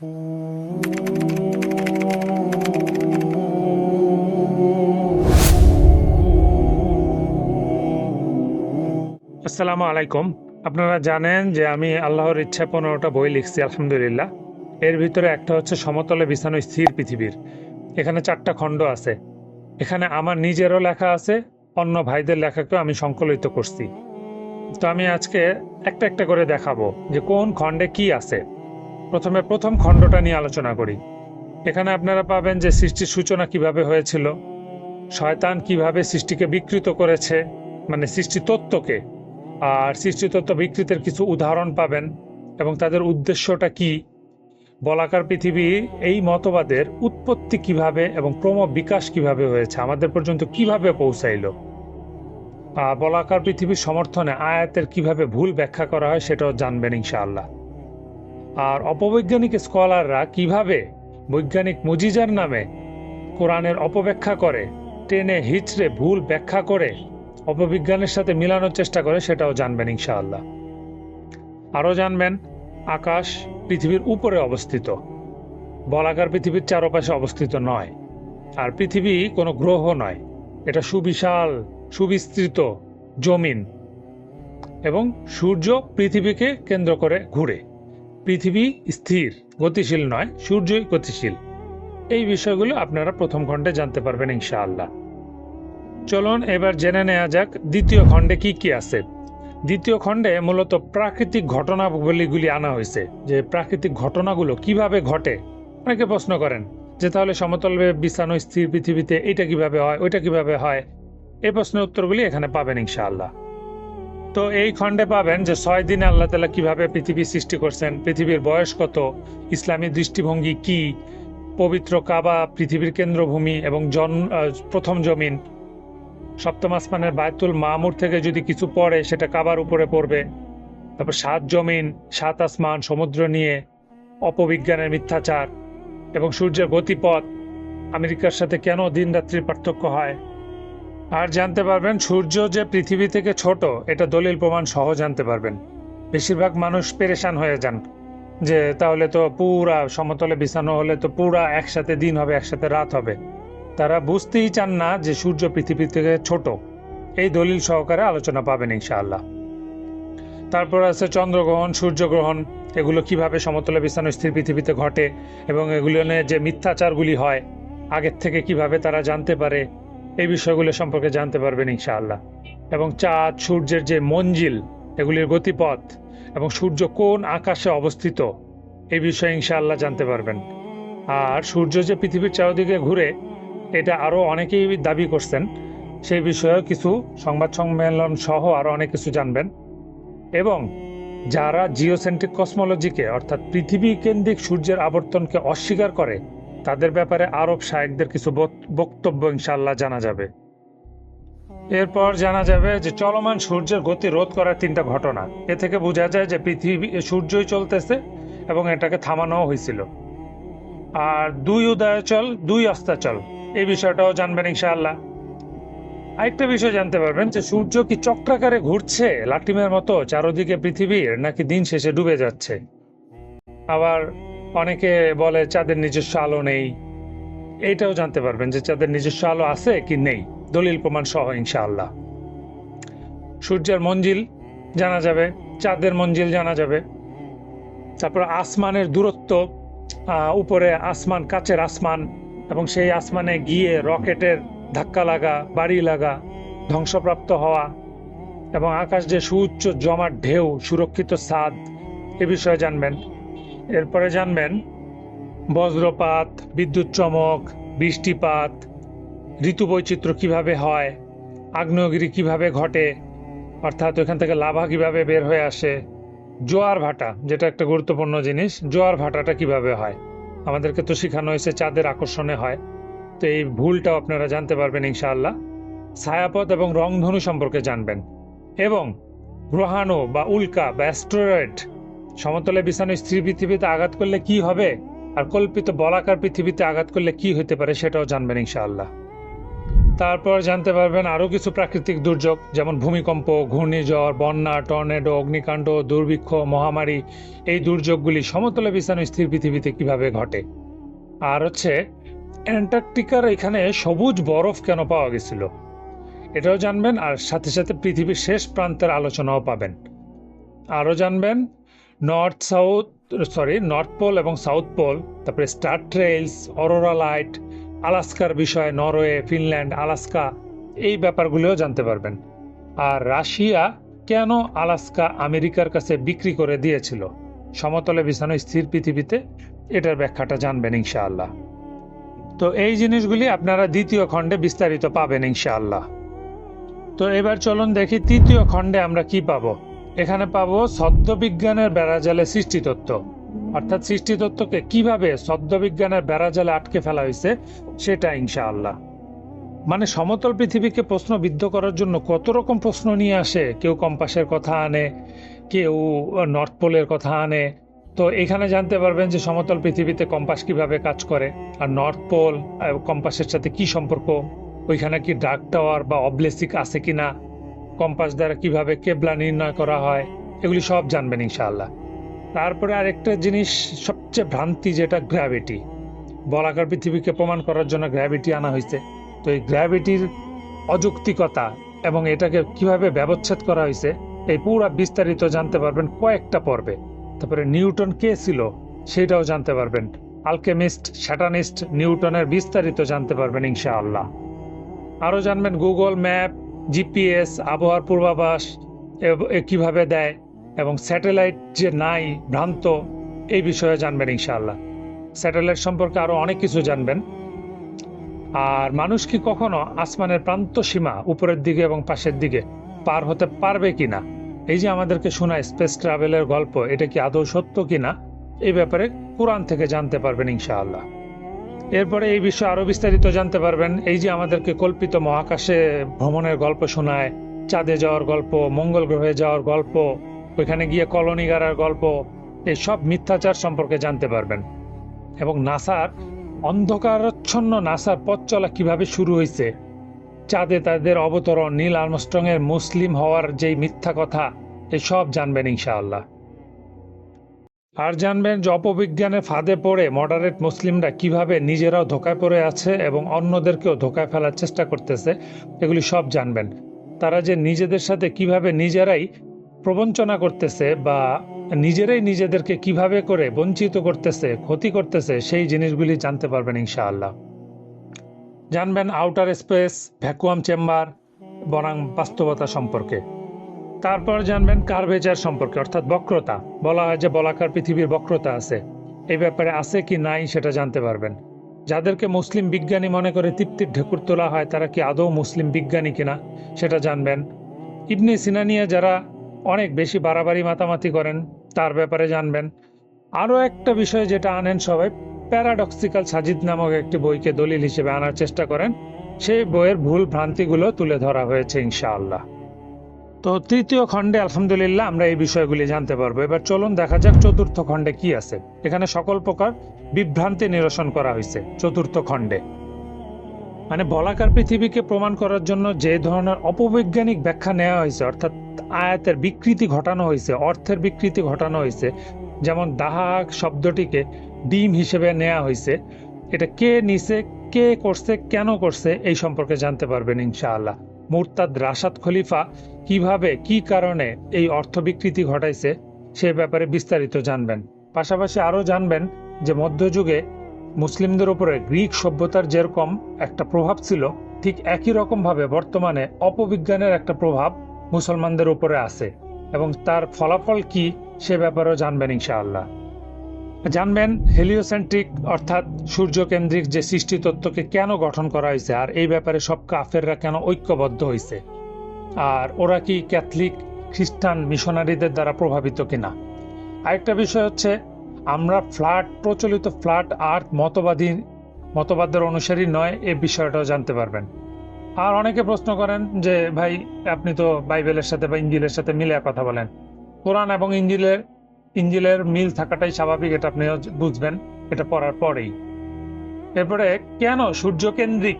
আসসালামু আলাইকুম। আপনারা জানেন যে আমি আল্লাহর ইচ্ছা পনেরোটা বই লিখছি, আলহামদুলিল্লাহ। এর ভিতরে একটা হচ্ছে সমতলে বিছানো স্থির পৃথিবীর। এখানে চারটা খণ্ড আছে। এখানে আমার নিজেরও লেখা আছে, অন্য ভাইদের লেখাকেও আমি সংকলিত করছি। তো আমি আজকে একটা একটা করে দেখাবো যে কোন খণ্ডে কি আছে। প্রথমে প্রথম খণ্ডটা নিয়ে আলোচনা করি। এখানে আপনারা পাবেন যে সৃষ্টির সূচনা কীভাবে হয়েছিল, শয়তান কীভাবে সৃষ্টিকে বিকৃত করেছে মানে সৃষ্টি তত্ত্বকে, আর সৃষ্টিতত্ত্ব বিকৃতের কিছু উদাহরণ পাবেন এবং তাদের উদ্দেশ্যটা কি, বলাকার পৃথিবী এই মতবাদের উৎপত্তি কীভাবে এবং ক্রম বিকাশ কীভাবে হয়েছে, আমাদের পর্যন্ত কীভাবে পৌঁছাইলো বলাকার পৃথিবীর সমর্থনে আয়াতের কীভাবে ভুল ব্যাখ্যা করা হয় সেটাও জানবেন ইনশাআল্লাহ। আর অপবৈজ্ঞানিক স্কলাররা কীভাবে বৈজ্ঞানিক মুজিজার নামে কোরআনের অপব্যাখ্যা করে, টেনে হিচড়ে ভুল ব্যাখ্যা করে অপবিজ্ঞানের সাথে মিলানোর চেষ্টা করে সেটাও জানবেন ইনশাআল্লাহ। আরও জানবেন, আকাশ পৃথিবীর উপরে অবস্থিত। বলাকার পৃথিবীর চারপাশে অবস্থিত নয়। আর পৃথিবী কোনো গ্রহ নয়। এটা সুবিশাল, সুবিস্তৃত জমিন এবং সূর্য পৃথিবীকে কেন্দ্র করে ঘুরে। পৃথিবী স্থির, গতিশীল নয়, সূর্যই গতিশীল। এই বিষয়গুলো আপনারা প্রথম খণ্ডে জানতে পারবেন ইনশাআল্লাহ। চলুন এবার জেনে নেওয়া যাক দ্বিতীয় খণ্ডে কি কি আছে। দ্বিতীয় খণ্ডে মূলত প্রাকৃতিক ঘটনাবলীগুলি আনা হয়েছে, যে প্রাকৃতিক ঘটনাগুলো কীভাবে ঘটে? অনেকে প্রশ্ন করেন যে তাহলে সমতল বিছানো স্থির পৃথিবীতে এটা কীভাবে হয়, ওইটা কীভাবে হয়? এই প্রশ্নের উত্তরগুলি এখানে পাবেন ইনশাআল্লাহ। তো এই খণ্ডে পাবেন যে ছয় দিনে আল্লাহ তালা কীভাবে পৃথিবী সৃষ্টি করছেন, পৃথিবীর বয়স কত, ইসলামী দৃষ্টিভঙ্গি কি, পবিত্র কাবা, পৃথিবীর কেন্দ্রভূমি এবং জন প্রথম জমিন, সপ্তম আসমানের বায়তুল মামুর থেকে যদি কিছু পড়ে সেটা কাবার উপরে পড়বে, তারপর সাত জমিন, সাত আসমান সমুদ্র নিয়ে, অপবিজ্ঞানের মিথ্যাচার এবং সূর্যের গতিপথ, আমেরিকার সাথে কেন দিন রাত্রির পার্থক্য হয়? আর জানতে পারবেন, সূর্য যে পৃথিবী থেকে ছোট, এটা দলিল প্রমাণ সহ জানতে পারবেন। বেশিরভাগ মানুষ পেরেশান হয়ে যান যে, তাহলে তো পুরা সমতলে বিছানো হলে তো পুরা একসাথে দিন হবে, একসাথে রাত হবে। তারা বুঝতেই চান না যে, সূর্য পৃথিবী থেকে ছোট। এই দলিল সহকারে আলোচনা পাবেন ইনশাআল্লাহ। তারপর আছে চন্দ্রগ্রহণ, সূর্যগ্রহণ। এগুলো কীভাবে সমতলে বিছানো স্থির পৃথিবীতে ঘটে এবং এগুলো নিয়ে যে মিথ্যাচারগুলি হয়, আগের থেকে কীভাবে তারা জানতে পারে এই বিষয়গুলো সম্পর্কে জানতে পারবেন ইনশাআল্লাহ। এবং চাঁদ, সূর্যের যে মঞ্জিল, এগুলির গতিপথ এবং সূর্য কোন আকাশে অবস্থিত, এই বিষয়ে ইনশাআল্লাহ জানতে পারবেন। আর সূর্য যে পৃথিবীর চারদিকে ঘুরে, এটা আরও অনেকেই দাবি করছেন, সেই বিষয়েও কিছু সংবাদ সম্মেলন সহ আরও অনেক কিছু জানবেন। এবং যারা জিওসেন্ট্রিক কসমোলজিকে, অর্থাৎ পৃথিবী কেন্দ্রিক সূর্যের আবর্তনকে অস্বীকার করে তাদের ব্যাপারে আরব শায়েকদের কিছু বক- বক্তব্য ইনশাল্লাহ জানা যাবে। এরপর জানা যাবে যে চলমান সূর্যের গতি রোধ করার তিনটা ঘটনা। এ থেকে বোঝা যায় যে পৃথিবী সূর্যই চলতেছে এবং এটাকে থামানোও হয়েছিল। আর দুই উদয়াচল, দুই অস্তাচল, এই বিষয়টাও জানবেন ইনশাআল্লাহ। আরেকটা বিষয় জানতে পারবেন যে সূর্য কি চক্রাকারে ঘুরছে লাটিমের মতো চারদিকে পৃথিবীর, নাকি দিন শেষে ডুবে যাচ্ছে? আবার অনেকে বলে চাঁদের নিজস্ব আলো নেই। এইটাও জানতে পারবেন যে চাঁদের নিজস্ব আলো আছে কি নেই। দলিল প্রমাণ সহ, ইনশাআল্লাহ। সূর্যের মঞ্জিল জানা যাবে, চাঁদের মঞ্জিল জানা যাবে। তারপর আসমানের দূরত্ব উপরে আসমান, কাচের আসমান, এবং সেই আসমানে গিয়ে রকেটের ধাক্কা লাগা, বাড়ি লাগা, ধ্বংসপ্রাপ্ত হওয়া, এবং আকাশ যে সুউচ্চ জমাট ঢেউ, সুরক্ষিত ছাদ, এ বিষয়ে জানবেন। এরপরে জানবেন, বজ্রপাত, বিদ্যুৎ চমক, বৃষ্টিপাত ঋতু বৈচিত্র্য কীভাবে হয়, আগ্নেয়গিরি কীভাবে ঘটে, অর্থাৎ ওখান থেকে লাভা কীভাবে বের হয়ে আসে, জোয়ার ভাটা, যেটা একটা গুরুত্বপূর্ণ জিনিস, জোয়ার ভাটাটা কীভাবে হয়, আমাদেরকে তো শেখানো হয়েছে চাঁদের আকর্ষণে হয়, তো এই ভুলটাও আপনারা জানতে পারবেন ইনশাআল্লাহ। ছায়াপথ এবং রংধনু সম্পর্কে জানবেন, এবং গ্রহাণু বা উল্কা বা অ্যাস্ট্রয়েড সমতলে বিছানো স্ত্রী পৃথিবীতে আঘাত করলে কি হবে? আর কল্পিত বলাকার পৃথিবীতে আঘাত করলে কি হতে পারে সেটাও জানবেন ইনশাআল্লাহ। তারপর জানতে পারবেন আরও কিছু প্রাকৃতিক দুর্যোগ, যেমন ভূমিকম্প, ঘূর্ণিঝড়, বন্যা, টর্নেডো, অগ্নিকাণ্ড, দুর্ভিক্ষ, মহামারী। এই দুর্যোগগুলি সমতলে বিছানো স্থির পৃথিবীতে কীভাবে ঘটে? আর হচ্ছে, অ্যান্টার্কটিকার এখানে সবুজ বরফ কেন পাওয়া গেছিল? এটাও জানবেন, আর সাথে সাথে পৃথিবীর শেষ প্রান্তের আলোচনাও পাবেন। আরও জানবেন north south sorry north pole এবং সাউথ পোল তারপরে স্টার ট্রেইলস অরোরা লাইট আলাস্কার বিষয়ে নরওয়ে ফিনল্যান্ড আলাস্কা এই ব্যাপারগুলোও জানতে পারবেন। আর রাশিয়া কেন আলাস্কা আমেরিকার কাছে বিক্রি করে দিয়েছিল? সমতলে বিছানো স্থির পৃথিবীতে এটার ব্যাখ্যাটা জানবেন ইনশাআল্লাহ। তো এই জিনিসগুলি আপনারা দ্বিতীয় খণ্ডে বিস্তারিত পাবেন ইনশাআল্লাহ। তো এবার চলুন দেখি তৃতীয় খণ্ডে আমরা কি পাবো। এখানে পাবো সদ্যবিজ্ঞানের বেড়াজালে সৃষ্টিতত্ত্ব। অর্থাৎ সৃষ্টিতত্ত্বকে কীভাবে সদ্যবিজ্ঞানের বেড়াজালে আটকে ফেলা হয়েছে, সেটা ইনশাআল্লাহ। মানে সমতল পৃথিবীকে প্রশ্নবিদ্ধ করার জন্য কত রকম প্রশ্ন নিয়ে আসে, কেউ কম্পাসের কথা আনে, কেউ নর্থ পোলের কথা আনে। তো এখানে জানতে পারবেন যে সমতল পৃথিবীতে কম্পাস কীভাবে কাজ করে, আর নর্থ পোল কম্পাসের সাথে কি সম্পর্ক, ওইখানে কি ডার্ক টাওয়ার বা অবলেসিক আছে কিনা। কম্পাস দ্বারা কীভাবে কেবলা নির্ণয় করা হয়, এগুলি সব জানবেন ইনশাআল্লাহ। তারপরে আরেকটা জিনিস, সবচেয়ে ভ্রান্তি যেটা গ্র্যাভিটি বলাকার পৃথিবীকে প্রমাণ করার জন্য গ্র্যাভিটি আনা হয়েছে। তো এই গ্র্যাভিটির অযৌক্তিকতা এবং এটাকে কীভাবে ব্যবচ্ছেদ করা হয়েছে, এই পুরো বিস্তারিত জানতে পারবেন কয়েকটা পর্বে। তারপরে নিউটন কে ছিল, সেটাও জানতে পারবেন। আলকেমিস্ট স্যাটানিস্ট নিউটনের বিস্তারিত জানতে পারবেন ইনশাআল্লাহ। আরও জানবেন গুগল ম্যাপ জিপিএস, আবহাওয়ার পূর্বাভাস কীভাবে দেয় এবং স্যাটেলাইট যে নাই, ভ্রান্ত, এই বিষয়ে জানবেন ইনশাআল্লাহ। স্যাটেলাইট সম্পর্কে আরও অনেক কিছু জানবেন। আর মানুষ কি কখনো আসমানের প্রান্ত সীমা উপরের দিকে এবং পাশের দিকে পার হতে পারবে কিনা? এই যে আমাদেরকে শোনায় স্পেস ট্রাভেলের গল্প, এটা কি আদৌ সত্য কিনা? এই ব্যাপারে কোরআন থেকে জানতে পারবেন ইনশাআল্লাহ। এরপরে এই বিষয়ে আরও বিস্তারিত জানতে পারবেন। এই যে আমাদেরকে কল্পিত মহাকাশে ভ্রমণের গল্প শোনায়, চাঁদে যাওয়ার গল্প, মঙ্গল গ্রহে যাওয়ার গল্প, ওইখানে গিয়ে কলোনি গাড়ার গল্প, এই সব মিথ্যাচার সম্পর্কে জানতে পারবেন। এবং নাসার অন্ধকারাচ্ছন্ন নাসার পথ চলা কীভাবে শুরু হয়েছে, চাঁদে তাদের অবতরণ, নীল আর্মস্ট্রং এর মুসলিম হওয়ার যেই মিথ্যা কথা এই সব জানবেন ইনশাআল্লাহ। আর জানবেন যে অপবিজ্ঞানের ফাঁদে পড়ে মডারেট মুসলিমরা কীভাবে নিজেরাও ধোকায় পড়ে আছে এবং অন্যদেরকেও ধোকায় ফেলার চেষ্টা করতেছে, এগুলি সব জানবেন। তারা যে নিজেদের সাথে কীভাবে নিজেরাই প্রবঞ্চনা করতেছে বা নিজেরাই নিজেদেরকে কীভাবে করে বঞ্চিত করতেছে, ক্ষতি করতেছে, সেই জিনিসগুলি জানতে পারবেন ইনশাআল্লাহ। জানবেন আউটার স্পেস, ভ্যাকুয়াম চেম্বার, বনাম বাস্তবতা সম্পর্কে। তারপর জানবেন কার্ভেচার সম্পর্কে, অর্থাৎ বক্রতা। বলা হয় যে বলাকার পৃথিবীর বক্রতা আছে। এই ব্যাপারে আছে কি নাই সেটা জানতে পারবেন। যাদেরকে মুসলিম বিজ্ঞানী মনে করে তৃপ্তির ঢেকুর তোলা হয়, তারা কি আদৌ মুসলিম বিজ্ঞানী কিনা সেটা জানবেন। ইবনে সিনা নিয়ে যারা অনেক বেশি বাড়াবাড়ি মাতামাতি করেন, তার ব্যাপারে জানবেন। আরও একটা বিষয় যেটা আনেন সবাই, প্যারাডক্সিক্যাল সাজিদ নামক একটি বইকে দলিল হিসেবে আনার চেষ্টা করেন। সেই বইয়ের ভুল ভ্রান্তিগুলো তুলে ধরা হয়েছে, ইনশাআল্লাহ। তো তৃতীয় খণ্ডে, আলহামদুলিল্লাহ, আমরা এই বিষয়গুলি জানতে পারব। এবার চলুন দেখা যাক চতুর্থ খণ্ডে কি আছে। এখানে সকল প্রকার বিভ্রান্তি নিরসন করা হয়েছে চতুর্থ খণ্ডে। মানে বলাকার পৃথিবীকে প্রমাণ করার জন্য যে ধরনের অপবৈজ্ঞানিক ব্যাখ্যা নেওয়া হয়েছে, অর্থাৎ আয়াতের বিকৃতি ঘটানো হয়েছে, অর্থের বিকৃতি ঘটানো হয়েছে, যেমন দাহাক শব্দটিকে ডিম হিসেবে নেওয়া হয়েছে, এটা কে নিছে, কে করছে, কেন করছে, এই সম্পর্কে জানতে পারবেন ইনশাআল্লাহ। মুরতাদ রাশাদ খলিফা কীভাবে, কি কারণে এই অর্থ বিকৃতি ঘটাইছে, সে ব্যাপারে বিস্তারিত জানবেন। পাশাপাশি আরও জানবেন যে মধ্যযুগে মুসলিমদের উপরে গ্রিক সভ্যতার যেরকম একটা প্রভাব ছিল, ঠিক একই রকমভাবে বর্তমানে অপবিজ্ঞানের একটা প্রভাব মুসলমানদের উপরে আছে। এবং তার ফলাফল কি, সে ব্যাপারেও জানবেন ইনশাআল্লাহ। জানবেন হেলিওসেন্ট্রিক অর্থাৎ সূর্যকেন্দ্রিক যে সৃষ্টি তত্ত্বকে কেন গঠন করা হয়েছে আর এই ব্যাপারে সব কাফেররা কেন ঐক্যবদ্ধ হয়েছে? আর ওরা কি ক্যাথলিক, খ্রিস্টান মিশনারিদের দ্বারা প্রভাবিত কিনা? আরেকটা বিষয় হচ্ছে, আমরা ফ্ল্যাট, প্রচলিত ফ্ল্যাট আর্থ মতবাদী, মতবাদের অনুসারী নয়, এ বিষয়টাও জানতে পারবেন। আর অনেকে প্রশ্ন করেন যে, ভাই, আপনি তো বাইবেলের সাথে বা ইঞ্জিলের সাথে মিলে কথা বলেন। কোরআন এবং ইঞ্জিলের ইঞ্জিলের মিল থাকাটাই স্বাভাবিক, এটা আপনি বুঝবেন, এটা পড়ার পরেই। এরপরে, কেন সূর্যকেন্দ্রিক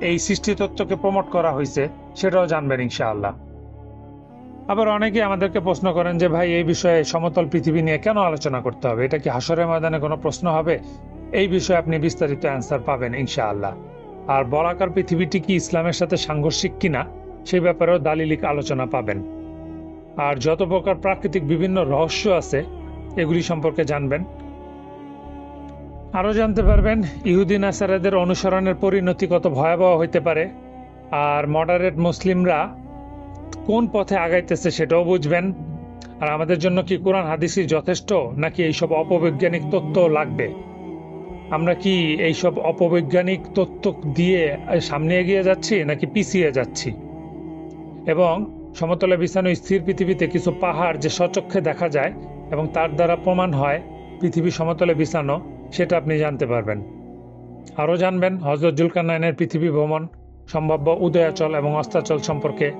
এই সৃষ্টি তত্ত্বকে প্রমোট করা হয়েছে, সেটাও জানবেন ইনশাআল্লাহ। আবার অনেকে আমাদেরকে প্রশ্ন করেন যে, ভাই, এই বিষয়ে সমতল পৃথিবী নিয়ে কেন আলোচনা করতে হবে? এটা কি হাসরের ময়দানে কোনো প্রশ্ন হবে? এই বিষয়ে আপনি বিস্তারিত অ্যান্সার পাবেন ইনশাআল্লাহ। আর বলাকার পৃথিবীটি কি ইসলামের সাথে সাংঘর্ষিক কিনা সেই ব্যাপারেও দালিলিক আলোচনা পাবেন। আর যত প্রকার প্রাকৃতিক বিভিন্ন রহস্য আছে, এগুলি সম্পর্কে জানবেন। আরও জানতে পারবেন ইহুদিন আসারাদের অনুসরণের পরিণতি কত ভয়াবহ হইতে পারে, আর মডারেট মুসলিমরা কোন পথে আগাইতেছে সেটাও বুঝবেন। আর আমাদের জন্য কি কোরআন হাদিসই যথেষ্ট, নাকি এইসব অপবৈজ্ঞানিক তত্ত্ব লাগবে? আমরা কি এইসব অপবৈজ্ঞানিক তত্ত্ব দিয়ে সামনে এগিয়ে যাচ্ছি, নাকি পিছিয়ে যাচ্ছি? এবং সমতলে বিছানো স্থির পৃথিবীতে কিছু পাহাড় যে সচক্ষে দেখা যায় এবং তার দ্বারা প্রমাণ হয় পৃথিবী সমতলে বিছানো, সেটা আপনি জানতে পারবেন। আরও জানবেন হজরত জুলকানায়নের পৃথিবী ভ্রমণ, সম্ভাব্য উদয়াচল এবং অস্তাচল সম্পর্কে।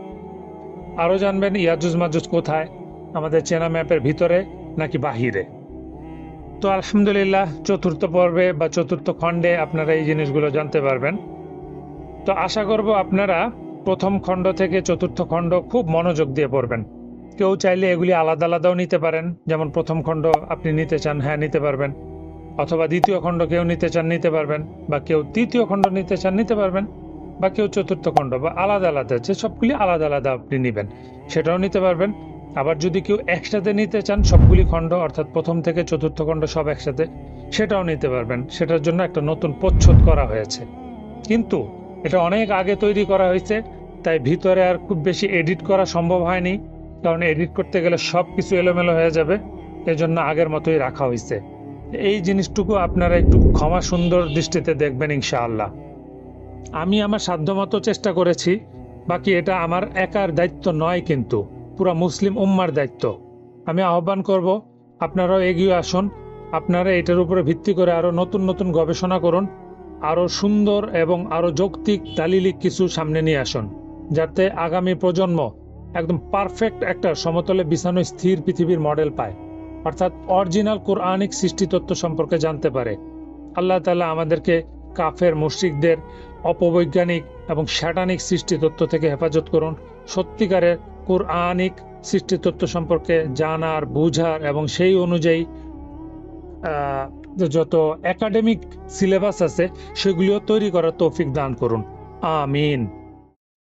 আরও জানবেন ইয়াজুজ মাজুজ কোথায়, আমাদের চেনা ম্যাপের ভিতরে নাকি বাহিরে। তো আলহামদুলিল্লাহ, চতুর্থ পর্বে বা চতুর্থ খণ্ডে আপনারা এই জিনিসগুলো জানতে পারবেন। তো আশা করব আপনারা প্রথম খণ্ড থেকে চতুর্থ খণ্ড খুব মনোযোগ দিয়ে পড়বেন। কেউ চাইলে এগুলি আলাদা আলাদাও নিতে পারেন। যেমন প্রথম খণ্ড আপনি নিতে চান হ্যাঁ নিতে পারবেন। অথবা দ্বিতীয় খণ্ড কেউ নিতে চান, নিতে পারবেন। বা কেউ তৃতীয় খণ্ড নিতে চান, নিতে পারবেন। বা কেউ চতুর্থ খণ্ড বা আলাদা আলাদা যে সবগুলি আলাদা আলাদা আপনি নেবেন, সেটাও নিতে পারবেন। আবার যদি কেউ একসাথে নিতে চান, সবগুলি খণ্ড, অর্থাৎ প্রথম থেকে চতুর্থ খণ্ড সব একসাথে, সেটাও নিতে পারবেন। সেটার জন্য একটা নতুন প্রচ্ছদ করা হয়েছে। কিন্তু এটা অনেক আগে তৈরি করা হয়েছে, তাই ভিতরে আর খুব বেশি এডিট করা সম্ভব হয়নি, কারণ এডিট করতে গেলে সব কিছু এলোমেলো হয়ে যাবে, এজন্য আগের মতোই রাখা হয়েছে। এই জিনিসটুকু আপনারা একটু ক্ষমা সুন্দর দৃষ্টিতে দেখবেন ইনশাআল্লাহ। আমি আমার সাধ্যমতো চেষ্টা করেছি, বাকি এটা আমার একার দায়িত্ব নয় কিন্তু, পুরা মুসলিম উম্মার দায়িত্ব। আমি আহ্বান করব, আপনারাও এগিয়ে আসুন, আপনারা এটার উপরে ভিত্তি করে আরও নতুন নতুন গবেষণা করুন আরও সুন্দর এবং আরও যৌক্তিক দালিলিক কিছু সামনে নিয়ে আসুন, যাতে আগামী প্রজন্ম একদম পারফেক্ট একটা সমতলে বিছানো স্থির পৃথিবীর মডেল পায়, অর্থাৎ অরিজিনাল কোরআনিক সৃষ্টিতত্ত্ব সম্পর্কে জানতে পারে। আল্লাহ তালা আমাদেরকে কাফের, মুশ্রিকদের অপবৈজ্ঞানিক এবং শ্যাটানিক সৃষ্টিতত্ত্ব থেকে হেফাজত করুন, সত্যিকারের কোরআনিক সৃষ্টিতত্ত্ব সম্পর্কে জানার, বুঝার এবং সেই অনুযায়ী যত একাডেমিক সিলেবাস আছে সেগুলিও তৈরি করার তৌফিক দান করুন। আমিন।